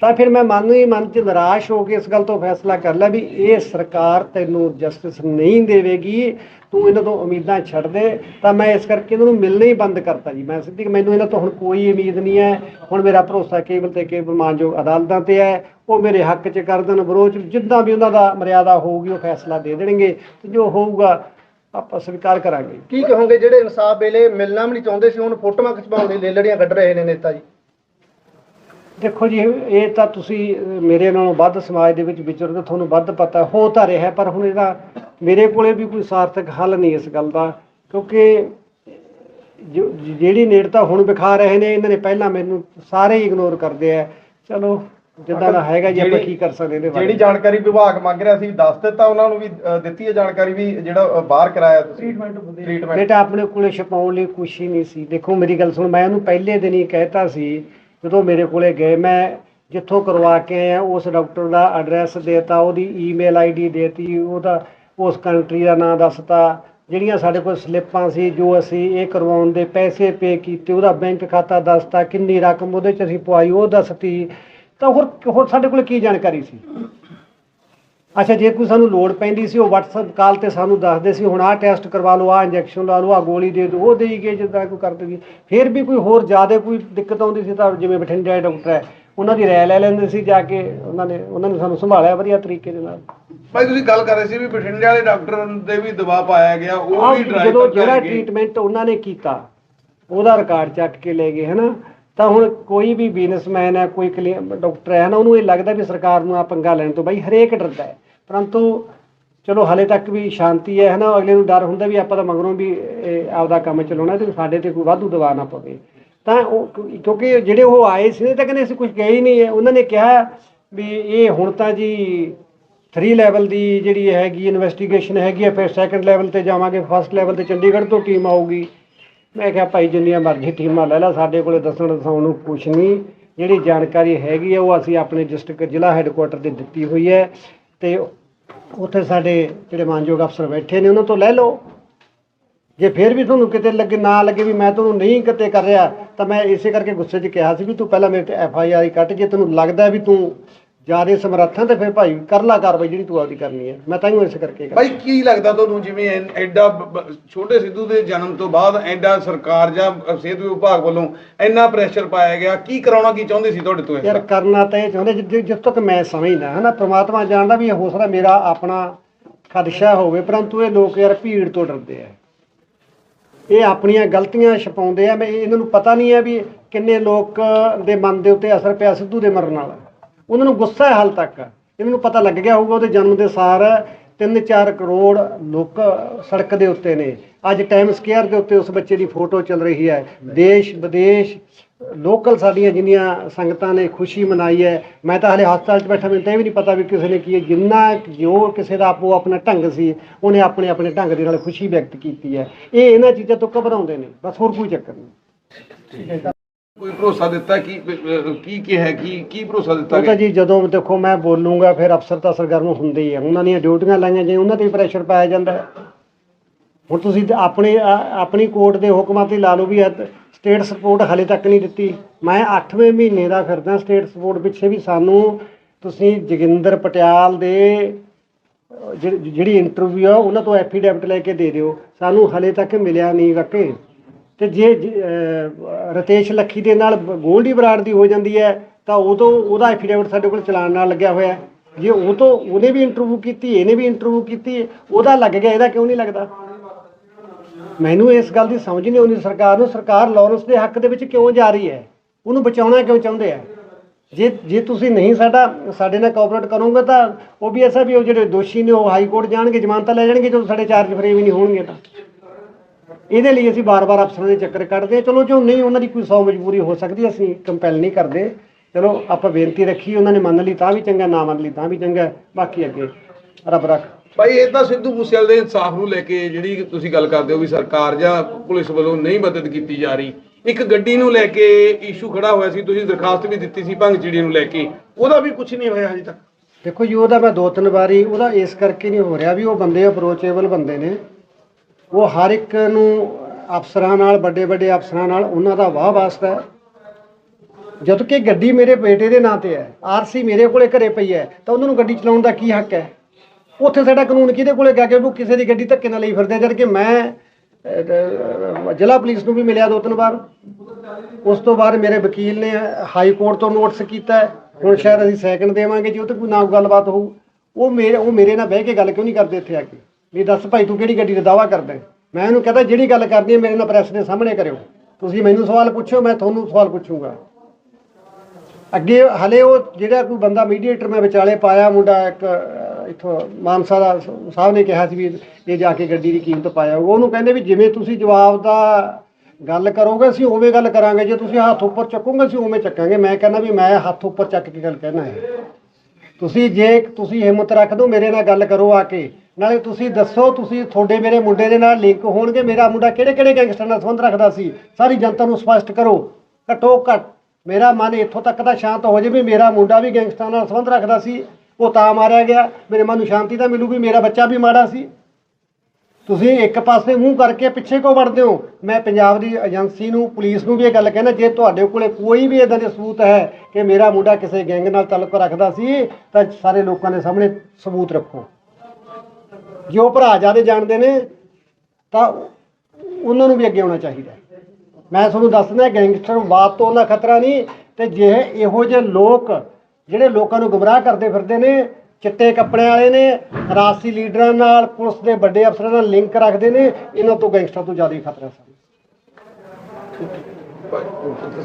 ਤਾਂ ਫਿਰ ਮੈਂ ਮਨ ਹੀ ਮਨ 'ਚ ਨਿਰਾਸ਼ ਹੋ ਕੇ ਇਸ ਗੱਲ ਤੋਂ ਫੈਸਲਾ ਕਰ ਲਿਆ ਵੀ ਇਹ ਸਰਕਾਰ ਤੈਨੂੰ ਜਸਟਿਸ ਨਹੀਂ ਦੇਵੇਗੀ, ਤੂੰ ਇਹਨਾਂ ਤੋਂ ਉਮੀਦਾਂ ਛੱਡ ਦੇ, ਤਾਂ ਮੈਂ ਇਸ ਕਰਕੇ ਇਹਨਾਂ ਨੂੰ ਮਿਲਣਾ ਹੀ ਬੰਦ ਕਰਤਾ ਜੀ। ਮੈਂ ਸਿੱਧੀ ਮੈਨੂੰ ਇਹਨਾਂ ਤੋਂ ਹੁਣ ਕੋਈ ਉਮੀਦ ਨਹੀਂ ਹੈ। ਹੁਣ ਮੇਰਾ ਭਰੋਸਾ ਕੇਵਲ ਤੇ ਕੇਵਲ ਮਾਨਯੋਗ ਅਦਾਲਤਾਂ ਤੇ ਹੈ। ਉਹ ਮੇਰੇ ਹੱਕ 'ਚ ਕਰ ਦੇਣ, ਵਿਰੋਧ ਜਿੱਦਾਂ ਵੀ ਉਹਨਾਂ ਦਾ ਮਰਿਆਦਾ ਹੋਊਗੀ, ਉਹ ਫੈਸਲਾ ਦੇ ਦੇਣਗੇ ਤੇ ਜੋ ਹੋਊਗਾ ਆਪਾਂ ਸਵੀਕਾਰ ਕਰਾਂਗੇ। ਕੀ ਕਹੋਗੇ ਜਿਹੜੇ ਇਨਸਾਫ ਵੇਲੇ ਮਿਲਣਾ ਵੀ ਨਹੀਂ ਚਾਹੁੰਦੇ ਸੀ, ਹੁਣ ਫੋਟੋਆਂ ਖਿਚਵਾਉਣ ਲਈ ਲੇਲੜੀਆਂ ਕੱਢ ਰਹੇ ਨੇ ਨੇਤਾ ਜੀ। ਦੇਖੋ ਜੀ ਇਹ ਤਾਂ ਤੁਸੀਂ ਮੇਰੇ ਨਾਲੋਂ ਵੱਧ ਸਮਾਜ ਦੇ ਵਿੱਚ ਵਿਚਰਦੇ ਤੁਹਾਨੂੰ ਵੱਧ ਪਤਾ ਹੋ ਤਾਂ ਰਿਹਾ ਪਰ ਹੁਣ ਇਹਦਾ ਮੇਰੇ ਕੋਲੇ ਵੀ ਕੋਈ ਸਾਰਥਕ ਹੱਲ ਨਹੀਂ ਇਸ ਗੱਲ ਦਾ ਕਿਉਂਕਿ ਜਿਹੜੀ ਨੇੜਤਾ ਹੁਣ ਵਿਖਾ ਰਹੇ ਨੇ ਇਹਨਾਂ ਨੇ ਪਹਿਲਾਂ ਮੈਨੂੰ ਸਾਰੇ ਹੀ ਇਗਨੋਰ ਕਰਦੇ ਆ। ਚਲੋ ਜਿੱਦਾਂ ਦਾ ਹੈਗਾ ਜੀ ਆਪਾਂ ਕੀ ਕਰ ਸਕਦੇ ਇਹਦੇ ਬਾਰੇ। ਜਿਹੜੀ ਜਾਣਕਾਰੀ ਵਿਭਾਗ ਮੰਗ ਰਿਹਾ ਸੀ ਦੱਸ ਦਿੱਤਾ ਉਹਨਾਂ ਨੂੰ ਵੀ ਦਿੱਤੀ ਹੈ ਜਾਣਕਾਰੀ ਵੀ ਜਿਹੜਾ ਬਾਹਰ ਕਰਾਇਆ ਤੁਸੀਂ? ਟ੍ਰੀਟਮੈਂਟ ਬੇਟਾ ਆਪਣੇ ਕੋਲੇ ਛਪਾਉਣ ਲਈ ਕੁਛ ਹੀ ਨਹੀਂ ਸੀ। ਦੇਖੋ ਮੇਰੀ ਗੱਲ ਸੁਣ ਮੈਂ ਉਹਨੂੰ ਪਹਿਲੇ ਦਿਨ ਹੀ ਕਹਿਤਾ ਸੀ ਜਦੋਂ ਮੇਰੇ ਕੋਲੇ ਗਏ, ਮੈਂ ਜਿੱਥੋਂ ਕਰਵਾ ਕੇ ਆਇਆ, ਉਸ ਡਾਕਟਰ ਦਾ ਐਡਰੈਸ ਦੇਤਾ, ਉਹਦੀ ਈਮੇਲ ਆਈਡੀ ਦੇਤੀ, ਉਹਦਾ, ਉਸ ਕੰਟਰੀ ਦਾ ਨਾਮ ਦੱਸਤਾ। ਜਿਹੜੀਆਂ ਸਾਡੇ ਕੋਲ ਸਲਿੱਪਾਂ ਸੀ, ਜੋ ਅਸੀਂ ਇਹ ਕਰਵਾਉਣ ਦੇ ਪੈਸੇ ਪੇ ਕੀਤੇ, ਉਹਦਾ ਬੈਂਕ ਖਾਤਾ ਦੱਸਤਾ, ਕਿੰਨੀ ਰਕਮ ਉਹਦੇ ਚ ਅਸੀਂ ਪਵਾਈ ਉਹ ਦੱਸਤੀ। ਤਾਂ ਹੋਰ ਹੋਰ ਸਾਡੇ ਕੋਲ ਕੀ ਜਾਣਕਾਰੀ ਸੀ? ਅੱਛਾ ਜੇ ਕੋਈ ਸਾਨੂੰ ਲੋੜ ਪੈਂਦੀ ਸੀ ਉਹ WhatsApp ਕਾਲ ਤੇ ਸਾਨੂੰ ਦੱਸਦੇ ਸੀ ਹੁਣ ਆਹ ਟੈਸਟ ਕਰਵਾ ਲਓ ਆਹ ਇੰਜੈਕਸ਼ਨ ਲਾ ਲਓ ਆਹ ਗੋਲੀ ਦੇ ਦਿਓ ਉਹ ਦੇਈ ਗਏ ਜਿੱਦਾਂ ਕੋਈ ਕਰਦੇ ਸੀ ਫਿਰ ਵੀ ਕੋਈ ਹੋਰ ਜ਼ਿਆਦਾ ਕੋਈ ਦਿੱਕਤ ਆਉਂਦੀ ਸੀ ਤਾਂ ਜਿਵੇਂ ਬਠਿੰਡੇ ਵਾਲੇ ਡਾਕਟਰ ਹੈ ਉਹਨਾਂ ਦੀ ਰਾਇ ਲੈ ਲੈਂਦੇ ਸੀ ਜਾ ਕੇ ਉਹਨਾਂ ਨੇ ਉਹਨਾਂ ਨੇ ਸਾਨੂੰ ਸੰਭਾਲਿਆ ਵਧੀਆ ਤਰੀਕੇ ਦੇ ਨਾਲ। ਭਾਈ ਤੁਸੀਂ ਗੱਲ ਕਰ ਰਹੇ ਸੀ ਵੀ ਬਠਿੰਡੇ ਵਾਲੇ ਡਾਕਟਰ ਤੇ ਵੀ ਦਬਾਅ ਪਾਇਆ ਗਿਆ ਉਹ ਵੀ ਡਰਾਈਵ ਜਦੋਂ ਜਿਹੜਾ ਟ੍ਰੀਟਮੈਂਟ ਉਹਨਾਂ ਨੇ ਕੀਤਾ ਉਹਦਾ ਰਿਕਾਰਡ ਚੱਕ ਕੇ ਲੈ ਗਏ ਹਨਾ? ਤਾਂ ਹੁਣ ਕੋਈ ਵੀ ਬਿਜ਼ਨਸਮੈਨ ਹੈ, ਕੋਈ ਕਲੀ- ਡਾਕਟਰ ਹੈ ਨਾ, ਉਹਨੂੰ ਇਹ ਲੱਗਦਾ ਵੀ ਸਰਕਾਰ ਨੂੰ ਆ ਪੰਗਾ ਲੈਣ ਤੋਂ ਬਾਈ ਹਰੇਕ ਡਰਦਾ ਹੈ। ਪਰੰਤੂ ਚਲੋ ਹਲੇ ਤੱਕ ਵੀ ਸ਼ਾਂਤੀ ਹੈ, ਹਨਾ, ਅਗਲੇ ਨੂੰ ਡਰ ਹੁੰਦਾ ਵੀ ਆਪਾਂ ਤਾਂ ਮਗਰੋਂ ਵੀ ਇਹ ਆਪਦਾ ਕੰਮ ਚਲਾਉਣਾ ਤੇ ਸਾਡੇ ਤੇ ਕੋਈ ਵਾਧੂ ਦਬਾਅ ਨਾ ਪਵੇ। ਤਾਂ ਉਹ ਕਿਉਂਕਿ ਜਿਹੜੇ ਉਹ ਆਏ ਸੀ ਤਾਂ ਕਹਿੰਦੇ ਅਸੀਂ ਕੁਝ ਗਏ ਹੀ ਨਹੀਂ ਹੈ। ਉਹਨਾਂ ਨੇ ਕਿਹਾ ਵੀ ਇਹ ਹੁਣ ਤਾਂ ਜੀ 3 ਲੈਵਲ ਦੀ ਜਿਹੜੀ ਹੈਗੀ ਇਨਵੈਸਟੀਗੇਸ਼ਨ ਹੈਗੀ ਹੈ, ਫਿਰ ਸੈਕੰਡ ਲੈਵਲ ਤੇ ਜਾਵਾਂਗੇ ਫਸਟ ਲੈਵਲ ਤੇ ਚੰਡੀਗੜ੍ਹ ਤੋਂ ਟੀਮ ਆਊਗੀ। ਮੈਂ ਕਿਹਾ ਭਾਈ ਜਿੰਨੀਆਂ ਮਰਜ਼ੀ ਟੀਮਾਂ ਲੈ ਲੈ, ਸਾਡੇ ਕੋਲੇ ਦੱਸਣ ਦਸਾਉਣ ਨੂੰ ਕੁਛ ਨਹੀਂ। ਜਿਹੜੀ ਜਾਣਕਾਰੀ ਹੈਗੀ ਹੈ ਉਹ ਅਸੀਂ ਆਪਣੇ ਡਿਸਟ੍ਰਿਕਟ ਜ਼ਿਲ੍ਹਾ ਹੈੱਡਕੁਆਟਰ ਤੇ ਦਿੱਤੀ ਹੋਈ ਹੈ ਤੇ ਉੱਥੇ ਸਾਡੇ ਜਿਹੜੇ ਮਾਨਯੋਗ ਅਫਸਰ ਬੈਠੇ ਨੇ, ਉਹਨਾਂ ਤੋਂ ਲੈ ਲਓ। ਜੇ ਫਿਰ ਵੀ ਤੁਹਾਨੂੰ ਕਿਤੇ ਲੱਗੇ, ਨਾ ਲੱਗੇ ਵੀ ਮੈਂ ਤੁਹਾਨੂੰ ਨਹੀਂ ਕਿਤੇ ਕਰ ਰਿਹਾ, ਤਾਂ ਮੈਂ ਇਸੇ ਕਰਕੇ ਗੁੱਸੇ 'ਚ ਕਿਹਾ ਸੀ ਵੀ ਤੂੰ ਪਹਿਲਾਂ ਮੇਰੇ ਤੇ ਐਫ ਆਈ ਆਰ ਕੱਟ, ਜੇ ਤੈਨੂੰ ਲੱਗਦਾ ਵੀ ਤੂੰ ਜ਼ਿਆਦਾ ਸਮਰੱਥ ਤੇ ਫਿਰ ਭਾਈ ਕਰ ਲਾ ਕਾਰਵਾਈ ਜਿਹੜੀ ਤੂੰ ਆਪਦੀ ਕਰਨੀ ਹੈ। ਮੈਂ ਤਾਂ ਹੀ ਇਸ ਕਰਕੇ ਕਰ ਭਾਈ ਕੀ ਲੱਗਦਾ ਤੁਹਾਨੂੰ ਜਿਵੇਂ ਐਨ- ਐਡਾ ਬ- ਬ- ਛੋਟੇ ਸਿੱਧੂ ਦੇ ਜਨਮ ਤੋਂ ਬਾਅਦ ਐਡਾ ਸਰਕਾਰ ਜਾਂ ਸਿਹਤ ਵਿਭਾਗ ਵੱਲੋਂ ਇੰਨਾ ਪ੍ਰੈਸ਼ਰ ਪਾਇਆ ਗਿਆ। ਕੀ ਕਰਾਉਣਾ ਕੀ ਚਾਹੁੰਦੇ ਸੀ ਤੁਹਾਡੇ ਤੋਂ ਯਾਰ ਕਰਨਾ ਤਾਂ ਇਹ ਚਾਹੁੰਦੇ ਜਿ- ਜਿਸ ਤੱਕ ਮੈਂ ਸਮਝਦਾ ਹੈ ਨਾ ਪ੍ਰਮਾਤਮਾ ਜਾਣਦਾ ਵੀ ਹੋ ਸਕਦਾ ਮੇਰਾ ਆਪਣਾ ਖਦਸ਼ਾ ਹੋਵੇ ਪਰੰਤੂ ਇਹ ਲੋਕ ਯਾਰ ਭੀੜ ਤੋਂ ਡਰਦੇ ਆ। ਇਹ ਆਪਣੀਆਂ ਗਲਤੀਆਂ ਛਪਾਉਂਦੇ ਆ। ਮੈਂ ਇਹਨਾਂ ਨੂੰ ਪਤਾ ਨਹੀਂ ਹੈ ਵੀ ਕਿੰਨੇ ਲੋਕ ਦੇ ਮਨ ਦੇ ਉੱਤੇ ਅਸਰ ਪਿਆ ਸਿੱਧੂ ਦੇ ਮਰਨ ਨਾਲ। ਉਹਨਾਂ ਨੂੰ ਗੁੱਸਾ ਹੈ ਹਾਲ ਤੱਕ। ਇਹਨਾਂ ਨੂੰ ਪਤਾ ਲੱਗ ਗਿਆ ਹੋਊਗਾ ਉਹਦੇ ਜਨਮ ਦੇ ਸਾਰ 3-4 ਕਰੋੜ ਲੋਕ ਸੜਕ ਦੇ ਉੱਤੇ ਨੇ। ਅੱਜ ਟਾਈਮ ਸਕੁਅਰ ਦੇ ਉੱਤੇ ਉਸ ਬੱਚੇ ਦੀ ਫੋਟੋ ਚੱਲ ਰਹੀ ਹੈ। ਦੇਸ਼ ਵਿਦੇਸ਼ ਲੋਕਲ ਸਾਡੀਆਂ ਜਿੰਨੀਆਂ ਸੰਗਤਾਂ ਨੇ ਖੁਸ਼ੀ ਮਨਾਈ ਹੈ। ਮੈਂ ਤਾਂ ਹਲੇ ਹਸਪਤਾਲ 'ਚ ਬੈਠਾ ਮੈਨੂੰ ਤਾਂ ਇਹ ਵੀ ਨਹੀਂ ਪਤਾ ਵੀ ਕਿਸੇ ਨੇ ਕੀ ਹੈ। ਜਿੰਨਾ ਜੋ ਕਿਸੇ ਦਾ ਆਪੋ ਆਪਣਾ ਢੰਗ ਸੀ ਉਹਨੇ ਆਪਣੇ ਆਪਣੇ ਢੰਗ ਦੇ ਨਾਲ ਖੁਸ਼ੀ ਵਿਅਕਤ ਕੀਤੀ ਹੈ। ਇਹ ਇਹਨਾਂ ਚੀਜ਼ਾਂ ਤੋਂ ਘਬਰਾਉਂਦੇ ਨੇ। ਬਸ ਹੋਰ ਕੋਈ ਚੱਕਰ ਨਹੀਂ। ਕੋਈ ਭਰੋਸਾ ਦਿੱਤਾ ਕੀ ਅਹ ਕੀ ਕਿਹਾ ਕੀ ਕੀ ਭਰੋਸਾ ਦਿੱਤਾ ਉਹ ਤਾਂ ਜੀ ਜਦੋਂ ਦੇਖੋ ਮੈਂ ਬੋਲੂੰਗਾ ਫਿਰ ਅਫਸਰ ਤਾਂ ਸਰਗਰਮ ਹੁੰਦੇ ਹੀ ਆ। ਉਹਨਾਂ ਦੀਆਂ ਡਿਊਟੀਆਂ ਲਾਈਆਂ ਜੇ ਉਹਨਾਂ ਤੇ ਪ੍ਰੈਸ਼ਰ ਪਾਇਆ ਜਾਂਦਾ ਹੈ। ਹੁਣ ਤੁਸੀਂ ਤੇ ਆਪਣੇ ਆ- ਆਪਣੀ ਕੋਰਟ ਦੇ ਹੁਕਮਾਂ ਤੇ ਲਾ ਲਓ ਵੀ ਸਟੇਟ ਸਪੋਰਟ ਹਲੇ ਤੱਕ ਨਹੀਂ ਦਿੱਤੀ। ਮੈਂ 8ਵੇਂ ਮਹੀਨੇ ਦਾ ਫਿਰਦਾ ਸਟੇਟ ਸਪੋਰਟ ਪਿੱਛੇ ਵੀ ਸਾਨੂੰ ਤੁਸੀਂ ਜੋਗਿੰਦਰ ਪਟਿਆਲ ਦੇ ਅਹ, ਜਿਹੜੀ ਜਿਹੜੀ ਇੰਟਰਵਿਊ ਆ ਉਹਨਾਂ ਤੋਂ ਐਫੀਡੈਵਿਟ ਲੈ ਕੇ ਦੇ ਦਿਓ। ਸਾਨੂੰ ਹਲੇ ਤੱਕ ਮਿਲਿਆ ਨਹੀਂ ਵਾਕੇ ਤੇ ਜੇ ਰਤੇਸ਼ ਲੱਖੀ ਦੇ ਨਾਲ ਗੋਲਡੀ ਬਰਾੜ ਦੀ ਹੋ ਜਾਂਦੀ ਹੈ, ਤਾਂ ਉਦੋਂ ਉਹਦਾ ਐਫੀਡੇਵਿਟ ਸਾਡੇ ਕੋਲ ਚਲਾਨ ਨਾਲ ਲੱਗਿਆ ਹੋਇਆ ਹੈ। ਜੇ ਉਹ ਤੋਂ ਉਹਨੇ ਵੀ ਇੰਟਰਵਿਊ ਕੀਤੀ, ਇਹਨੇ ਵੀ ਇੰਟਰਵਿਊ ਕੀਤੀ, ਉਹਦਾ ਲੱਗ ਗਿਆ, ਇਹਦਾ ਕਿਉਂ ਨਹੀਂ ਲੱਗਦਾ? ਮੈਨੂੰ ਇਸ ਗੱਲ ਦੀ ਸਮਝ ਨਹੀਂ ਆਉਂਦੀ ਸਰਕਾਰ ਨੂੰ। ਸਰਕਾਰ ਲਾਰੈਂਸ ਦੇ ਹੱਕ ਦੇ ਵਿੱਚ ਕਿਉਂ ਜਾ ਰਹੀ ਹੈ? ਉਹਨੂੰ ਬਚਾਉਣਾ ਕਿਉਂ ਚਾਹੁੰਦੇ ਆ? ਜੇ ਜੇ ਤੁਸੀਂ ਨਹੀਂ ਸਾਡਾ, ਸਾਡੇ ਨਾਲ ਕੋਆਪਰੇਟ ਕਰੋਗੇ ਤਾਂ ਉਹ ਵੀ ਐਸਾ ਵੀ ਉਹ ਜਿਹੜੇ ਦੋਸ਼ੀ ਨੇ, ਉਹ ਹਾਈ ਕੋਰਟ ਜਾਣਗੇ, ਜ਼ਮਾਨਤਾਂ ਲੈ ਜਾਣਗੇ, ਜਦੋਂ ਸਾਡੇ ਚਾਰਜ ਫਰੇਮ ਹੀ ਨਹੀਂ ਹੋਣਗੇ ਤਾਂ। ਇਹਦੇ ਲਈ ਅਸੀਂ ਬਾਰ-ਬਾਰ ਅਫਸਰਾਂ ਦੇ ਚੱਕਰ ਕੱਢਦੇ ਚਲੋ ਜੋ ਨਹੀਂ ਉਹਨਾਂ ਦੀ ਕੋਈ ਸੌ ਮਜਬੂਰੀ ਹੋ ਸਕਦੀ ਅਸੀਂ ਕੰਪੈਲ ਨਹੀਂ ਕਰਦੇ। ਚਲੋ ਆਪਾਂ ਬੇਨਤੀ ਰੱਖੀ ਉਹਨਾਂ ਨੇ ਮੰਨ ਲਈ ਤਾਂ ਵੀ ਚੰਗਾ ਨਾ ਮੰਨ ਲਈ ਤਾਂ ਵੀ ਚੰਗਾ। ਬਾਕੀ ਅੱਗੇ ਰੱਬ ਰੱਖ। ਭਾਈ ਇਹ ਤਾਂ ਸਿੱਧੂ ਮੂਸੇਵਾਲੇ ਦੇ ਇਨਸਾਫ ਨੂੰ ਲੈ ਕੇ ਜਿਹੜੀ ਤੁਸੀਂ ਗੱਲ ਕਰਦੇ ਹੋ ਵੀ ਸਰਕਾਰ ਜਾਂ ਪੁਲਿਸ ਵੱਲੋਂ ਨਹੀਂ ਮਦਦ ਕੀਤੀ ਜਾ ਰਹੀ। ਇੱਕ ਗੱਡੀ ਨੂੰ ਲੈ ਕੇ ਇਸ਼ੂ ਖੜਾ ਹੋਇਆ ਸੀ ਤੁਸੀਂ ਦਰਖਾਸਤ ਵੀ ਦਿੱਤੀ ਸੀ ਭੰਗ ਚਿੜੀ ਨੂੰ ਲੈ ਕੇ। ਉਹਦਾ ਵੀ ਕੁਝ ਨਹੀਂ ਹੋਇਆ ਹਜੇ ਤੱਕ। ਦੇਖੋ ਜੀ ਉਹਦਾ ਮੈਂ ਦੋ ਤਿੰਨ ਵਾਰੀ ਉਹਦਾ ਇਸ ਕਰਕੇ ਨਹੀਂ ਹੋ ਰਿਹਾ ਵੀ ਉਹ ਬੰਦੇ ਅਪਰੋਚੇਬਲ ਬੰਦੇ ਨੇ। ਉਹ ਹਰ ਇੱਕ ਨੂੰ ਅਫਸਰਾਂ ਨਾਲ ਵੱਡੇ ਵੱਡੇ ਅਫਸਰਾਂ ਨਾਲ ਉਹਨਾਂ ਦਾ ਵਾਹ ਵਾਸਤਾ ਹੈ। ਜਦ ਕਿ ਗੱਡੀ ਮੇਰੇ ਬੇਟੇ ਦੇ ਨਾਂ ਤੇ ਹੈ ਆਰਸੀ ਮੇਰੇ ਕੋਲੇ ਘਰੇ ਪਈ ਹੈ ਤਾਂ ਉਹਨਾਂ ਨੂੰ ਗੱਡੀ ਚਲਾਉਣ ਦਾ ਕੀ ਹੱਕ ਹੈ? ਉੱਥੇ ਸਾਡਾ ਕਾਨੂੰਨ ਕਿਹਦੇ ਕੋਲੇ ਗਿਆ ਕਿ ਉਹ ਕਿਸੇ ਦੀ ਗੱਡੀ ਧੱਕੇ ਨਾਲ ਲਈ ਫਿਰਦੇ ਆ, ਜਦ ਕਿ ਮੈਂ ਜ਼ਿਲ੍ਹਾ ਪੁਲਿਸ ਨੂੰ ਵੀ ਮਿਲਿਆ ਦੋ ਤਿੰਨ ਵਾਰ। ਉਸ ਤੋਂ ਬਾਅਦ ਮੇਰੇ ਵਕੀਲ ਨੇ ਹਾਈ ਕੋਰਟ ਤੋਂ ਨੋਟਿਸ ਕੀਤਾ ਹੁਣ ਸ਼ਾਇਦ ਅਸੀਂ ਸੈਕਿੰਡ ਦੇਵਾਂਗੇ ਜੇ ਉਹ ਤੇ ਕੋਈ ਨਾ ਗੱਲਬਾਤ ਹੋਊ। ਉਹ ਮੇਰੇ ਉਹ ਮੇਰੇ ਨਾਲ ਬਹਿ ਕੇ ਗੱਲ ਕਿਉਂ ਨਹੀਂ ਕਰਦੇ ਇੱਥੇ ਆ ਕੇ? ਵੀ ਦੱਸ ਭਾਈ ਤੂੰ ਕਿਹੜੀ ਗੱਡੀ ਦਾ ਦਾਵਾ ਕਰਦਾ ਹੈ? ਮੈਂ ਉਹਨੂੰ ਕਹਤਾ ਜਿਹੜੀ ਗੱਲ ਕਰਨੀ ਹੈ ਮੇਰੇ ਨਾਲ ਪ੍ਰੈਸ ਦੇ ਸਾਹਮਣੇ ਕਰਿਓ। ਤੁਸੀਂ ਮੈਨੂੰ ਸਵਾਲ ਪੁੱਛਿਓ ਮੈਂ ਤੁਹਾਨੂੰ ਸਵਾਲ ਪੁੱਛੂੰਗਾ। ਅੱਗੇ ਹਲੇ ਉਹ ਜਿਹੜਾ ਕੋਈ ਬੰਦਾ ਮੀਡੀਏਟਰ ਮੈਂ ਵਿਚਾਲੇ ਪਾਇਆ ਮੁੰਡਾ ਇੱਕ ਅਹ, ਇੱਥੋਂ ਮਾਨਸਾ ਦਾ ਸ- ਸਾਹਿਬ ਨੇ ਕਿਹਾ ਸੀ ਵੀ ਇਹ ਜਾ ਕੇ ਗੱਡੀ ਦੀ ਕੀਮਤ ਪਾਇਆ ਹੋਊਗਾ। ਉਹਨੂੰ ਕਹਿੰਦੇ ਵੀ ਜਿਵੇਂ ਤੁਸੀਂ ਜਵਾਬ ਦਾ ਗੱਲ ਕਰੋਗੇ ਅਸੀਂ ਉਵੇਂ ਗੱਲ ਕਰਾਂਗੇ। ਜੇ ਤੁਸੀਂ ਹੱਥ ਉੱਪਰ ਚੱਕੋਗੇ ਅਸੀਂ ਉਵੇਂ ਚੱਕਾਂਗੇ। ਮੈਂ ਕਹਿੰਦਾ ਵੀ ਮੈਂ ਹੱਥ ਉੱਪਰ ਚੱਕ ਕੇ ਗੱਲ ਕਹਿਣਾ ਹੈ। ਤੁਸੀਂ ਜੇ ਤੁਸੀਂ ਹਿੰਮਤ ਰੱਖ ਦੋ ਮੇਰੇ ਨਾਲ ਗੱਲ ਕਰੋ ਆ ਕੇ। ਨਾਲੇ ਤੁਸੀਂ ਦੱਸੋ, ਤੁਸੀਂ ਤੁਹਾਡੇ ਮੇਰੇ ਮੁੰਡੇ ਦੇ ਨਾਲ ਲਿੰਕ ਹੋਣਗੇ। ਮੇਰਾ ਮੁੰਡਾ ਕਿਹੜੇ ਕਿਹੜੇ ਗੈਂਗਸਟਰ ਨਾਲ ਸੰਬੰਧ ਰੱਖਦਾ ਸੀ? ਸਾਰੀ ਜਨਤਾ ਨੂੰ ਸਪਸ਼ਟ ਕਰੋ। ਘੱਟੋ ਘੱਟ ਮੇਰਾ ਮਨ ਇੱਥੋਂ ਤੱਕ ਤਾਂ ਸ਼ਾਂਤ ਹੋ ਜਾਵੇ ਵੀ ਮੇਰਾ ਮੁੰਡਾ ਵੀ ਗੈਂਗਸਟਰਾਂ ਨਾਲ ਸੰਬੰਧ ਰੱਖਦਾ ਸੀ। ਉਹ ਤਾਂ ਮਾਰਿਆ ਗਿਆ। ਮੇਰੇ ਮਨ ਨੂੰ ਸ਼ਾਂਤੀ ਤਾਂ ਮਿਲੂਗੀ, ਮੇਰਾ ਬੱਚਾ ਵੀ ਮਾੜਾ ਸੀ। ਤੁਸੀਂ ਇੱਕ ਪਾਸੇ ਮੂੰਹ ਕਰਕੇ ਪਿੱਛੇ ਕਿਉਂ ਵੜਦੇ ਹੋ? ਮੈਂ ਪੰਜਾਬ ਦੀ ਏਜੰਸੀ ਨੂੰ, ਪੁਲਿਸ ਨੂੰ ਵੀ ਇਹ ਗੱਲ ਕਹਿਣਾ, ਜੇ ਤੁਹਾਡੇ ਕੋਲੇ ਕੋਈ ਵੀ ਇਦਾਂ ਦੇ ਸਬੂਤ ਹੈ ਕਿ ਮੇਰਾ ਮੁੰਡਾ ਕਿਸੇ ਗੈਂਗ ਨਾਲ ਤਾਲੁਕ ਰੱਖਦਾ ਸੀ, ਤਾਂ ਸਾਰੇ ਲੋਕਾਂ ਦੇ ਸਾਹਮਣੇ ਸਬੂਤ ਰੱਖੋ। ਜੇ ਉਹ ਭਰਾ ਜਿਆਦੇ ਜਾਣਦੇ ਨੇ, ਤਾਂ ਉਹਨਾਂ ਨੂੰ ਵੀ ਅੱਗੇ ਆਉਣਾ ਚਾਹੀਦਾ ਮੈਂ ਤੁਹਾਨੂੰ ਦੱਸਦਾ ਗੈਂਗਸਟਰਵਾਦ ਤੋਂ ਉਹਨਾਂ ਖਤਰਾ ਨਹੀਂ, ਤੇ ਜੇ ਇਹੋ ਜਿਹੇ ਲੋਕ ਜਿਹੜੇ ਲੋਕਾਂ ਨੂੰ ਗੁੰਮਰਾਹ ਕਰਦੇ ਫਿਰਦੇ ਨੇ, ਚਿੱਟੇ ਕੱਪੜਿਆਂ ਵਾਲੇ ਨੇ ਰਾਜਸੀ ਲੀਡਰਾਂ ਨਾਲ, ਪੁਲਿਸ ਦੇ ਵੱਡੇ ਅਫਸਰਾਂ ਨਾਲ ਲਿੰਕ ਰੱਖਦੇ ਨੇ, ਇਹਨਾਂ ਤੋਂ ਗੈਂਗਸਟਰ ਤੋਂ ਜ਼ਿਆਦਾ ਹੀ ਖਤਰਾ ਸਾਨੂੰ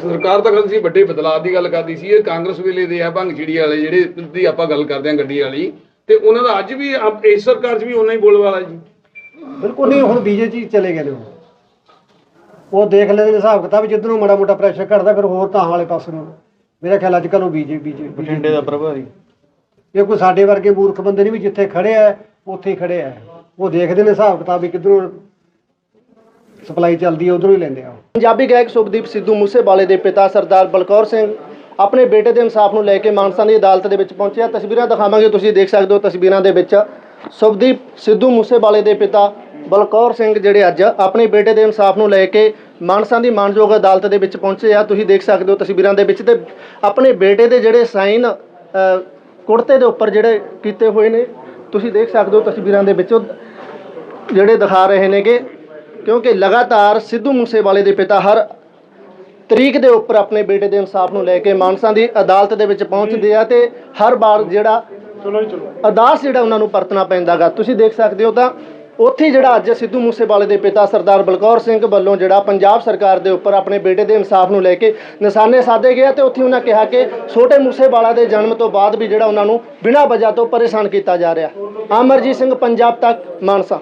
ਸਰਕਾਰ ਤਾਂ ਕਹਿੰਦੀ ਸੀ ਵੱਡੇ ਬਦਲਾਅ ਦੀ ਗੱਲ ਕਰਦੀ ਸੀ, ਇਹ ਕਾਂਗਰਸ ਵੇਲੇ ਦੇ ਆ, ਭੰਗ ਚਿੜੀ ਵਾਲੇ ਜਿਹੜੇ, ਦੀ ਆਪਾਂ ਗੱਲ ਕਰਦੇ ਹਾਂ ਗੱਡੀ ਵਾਲੀ ਤੇ ਉਹਨਾਂ ਦਾ ਅੱਜ ਵੀ ਆਪ- ਇਸ ਸਰਕਾਰ 'ਚ ਵੀ ਉਹਨਾਂ ਹੀ ਬੋਲ ਵਾਲਾ ਜੀ। ਬਿਲਕੁਲ ਨਹੀਂ ਹੁਣ ਬੀਜੇਪੀ ਚਲੇ ਗਏ ਨੇ ਉਹ। ਉਹ ਦੇਖ ਲੈਂਦੇ ਨੇ ਹਿਸਾਬ ਕਿਤਾਬ ਜਿੱਧਰੋਂ ਮਾੜਾ ਮੋਟਾ ਪ੍ਰੈਸ਼ਰ ਘਟਦਾ ਫਿਰ ਹੋਰ ਤਾਂ ਵਾਲੇ ਪਾਸੇ ਨੂੰ। ਮੇਰਾ ਖਿਆਲ ਅੱਜ ਕੱਲ੍ਹ ਉਹ ਬੀਜੇਪੀ ਬਠਿੰਡੇ ਦਾ ਪ੍ਰਭਾਰੀ। ਇਹ ਕੋਈ ਸਾਡੇ ਵਰਗੇ ਮੂਰਖ ਬੰਦੇ ਨਹੀਂ ਵੀ ਜਿੱਥੇ ਖੜੇ ਆ ਉੱਥੇ ਹੀ ਖੜੇ ਆ। ਉਹ ਦੇਖਦੇ ਨੇ ਹਿਸਾਬ ਕਿਤਾਬ ਵੀ ਕਿੱਧਰੋਂ ਸਪਲਾਈ ਚੱਲਦੀ ਹੈ ਉਧਰੋਂ ਹੀ ਲੈਂਦੇ ਆ ਉਹ। ਪੰਜਾਬੀ ਗਾਇਕ ਸੁਭਦੀਪ ਸਿੱਧੂ ਮੂਸੇਵਾਲੇ ਦੇ ਪਿਤਾ ਸਰਦਾਰ ਬਲਕੌਰ ਸਿੰਘ ਆਪਣੇ ਬੇਟੇ ਦੇ ਇਨਸਾਫ ਨੂੰ ਲੈ ਕੇ ਮਾਨਸਾ ਦੀ ਅਦਾਲਤ ਦੇ ਵਿੱਚ ਪਹੁੰਚਿਆ। ਤਸਵੀਰਾਂ ਦਿਖਾਵਾਂਗੇ, ਤੁਸੀਂ ਦੇਖ ਸਕਦੇ ਹੋ ਤਸਵੀਰਾਂ ਦੇ ਵਿੱਚ ਸੁਭਦੀਪ ਸਿੱਧੂ ਮੂਸੇਵਾਲੇ ਦੇ ਪਿਤਾ ਬਲਕੌਰ ਸਿੰਘ ਜਿਹੜੇ ਅੱਜ ਆਪਣੇ ਬੇਟੇ ਦੇ ਇਨਸਾਫ ਨੂੰ ਲੈ ਕੇ ਮਾਨਸਾ ਦੀ ਮਾਨਯੋਗ ਅਦਾਲਤ ਦੇ ਵਿੱਚ ਪਹੁੰਚੇ ਆ। ਤੁਸੀਂ ਦੇਖ ਸਕਦੇ ਹੋ ਤਸਵੀਰਾਂ ਦੇ ਵਿੱਚ ਤੇ ਆਪਣੇ ਬੇਟੇ ਦੇ ਜਿਹੜੇ ਸਾਈਨ ਕੁੜਤੇ ਦੇ ਉੱਪਰ ਜਿਹੜੇ ਕੀਤੇ ਹੋਏ ਨੇ, ਤੁਸੀਂ ਦੇਖ ਸਕਦੇ ਹੋ ਤਸਵੀਰਾਂ ਦੇ ਵਿੱਚ ਜਿਹੜੇ ਦਿਖਾ ਰਹੇ ਨੇਗੇ। ਕਿਉਂਕਿ ਲਗਾਤਾਰ ਸਿੱਧੂ ਮੂਸੇਵਾਲੇ ਦੇ ਪਿਤਾ ਹਰ ਤਰੀਕ ਦੇ ਉੱਪਰ ਆਪਣੇ ਬੇਟੇ ਦੇ ਇਨਸਾਫ ਨੂੰ ਲੈ ਕੇ ਮਾਨਸਾ ਦੀ ਅਦਾਲਤ ਦੇ ਵਿੱਚ ਪਹੁੰਚਦੇ ਆ ਤੇ ਹਰ ਵਾਰ ਜਿਹੜਾ ਚਲੋ ਚਲੋ। ਅਰਦਾਸ ਜਿਹੜਾ ਉਹਨਾਂ ਨੂੰ ਪਰਤਣਾ ਪੈਂਦਾਗਾ। ਤੁਸੀਂ ਦੇਖ ਸਕਦੇ ਹੋ ਤਾਂ ਉੱਥੇ ਜਿਹੜਾ ਅੱਜ ਸਿੱਧੂ ਮੂਸੇਵਾਲੇ ਦੇ ਪਿਤਾ ਸਰਦਾਰ ਬਲਕੌਰ ਸਿੰਘ ਵੱਲੋਂ ਜਿਹੜਾ ਪੰਜਾਬ ਸਰਕਾਰ ਦੇ ਉੱਪਰ ਆਪਣੇ ਬੇਟੇ ਦੇ ਇਨਸਾਫ ਨੂੰ ਲੈ ਕੇ ਨਿਸ਼ਾਨੇ ਸਾਧੇ ਗਏ ਤੇ ਉੱਥੇ ਉਹਨਾਂ ਕਿਹਾ ਕਿ ਛੋਟੇ ਮੂਸੇਵਾਲਾ ਦੇ ਜਨਮ ਤੋਂ ਬਾਅਦ ਵੀ ਜਿਹੜਾ ਉਹਨਾਂ ਨੂੰ ਬਿਨਾਂ ਵਜ੍ਹਾ ਤੋਂ ਪਰੇਸ਼ਾਨ ਕੀਤਾ ਜਾ ਰਿਹਾ। ਅਮਰਜੀਤ ਸਿੰਘ ਪੰਜਾਬ ਤੱਕ ਮਾਨਸਾ।